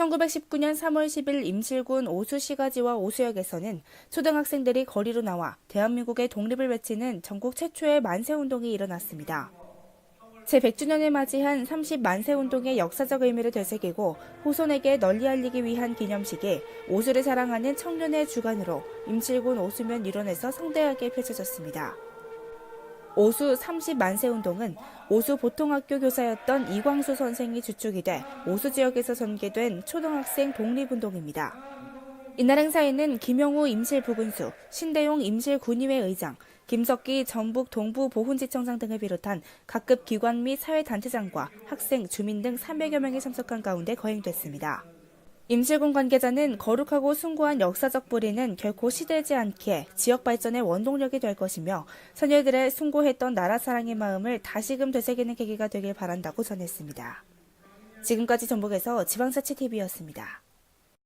1919년 3월 10일 임실군 오수시가지와 오수역에서는 초등학생들이 거리로 나와 대한민국의 독립을 외치는 전국 최초의 만세운동이 일어났습니다. 제100주년을 맞이한 30만세 운동의 역사적 의미를 되새기고 후손에게 널리 알리기 위한 기념식이 오수를 사랑하는 청년의 주관으로 임실군 오수면 일원에서 성대하게 펼쳐졌습니다. 오수 30만세 운동은 오수 보통학교 교사였던 이광수 선생이 주축이 돼 오수 지역에서 전개된 초등학생 독립운동입니다. 이날 행사에는 김영우 임실부군수, 신대용 임실군의회 의장, 김석기 전북 동부 보훈지청장 등을 비롯한 각급 기관 및 사회단체장과 학생, 주민 등 300여 명이 참석한 가운데 거행됐습니다. 임실군 관계자는 거룩하고 숭고한 역사적 뿌리는 결코 시들지 않기에 지역 발전의 원동력이 될 것이며 선열들의 숭고했던 나라 사랑의 마음을 다시금 되새기는 계기가 되길 바란다고 전했습니다. 지금까지 전북에서 지방사치TV였습니다.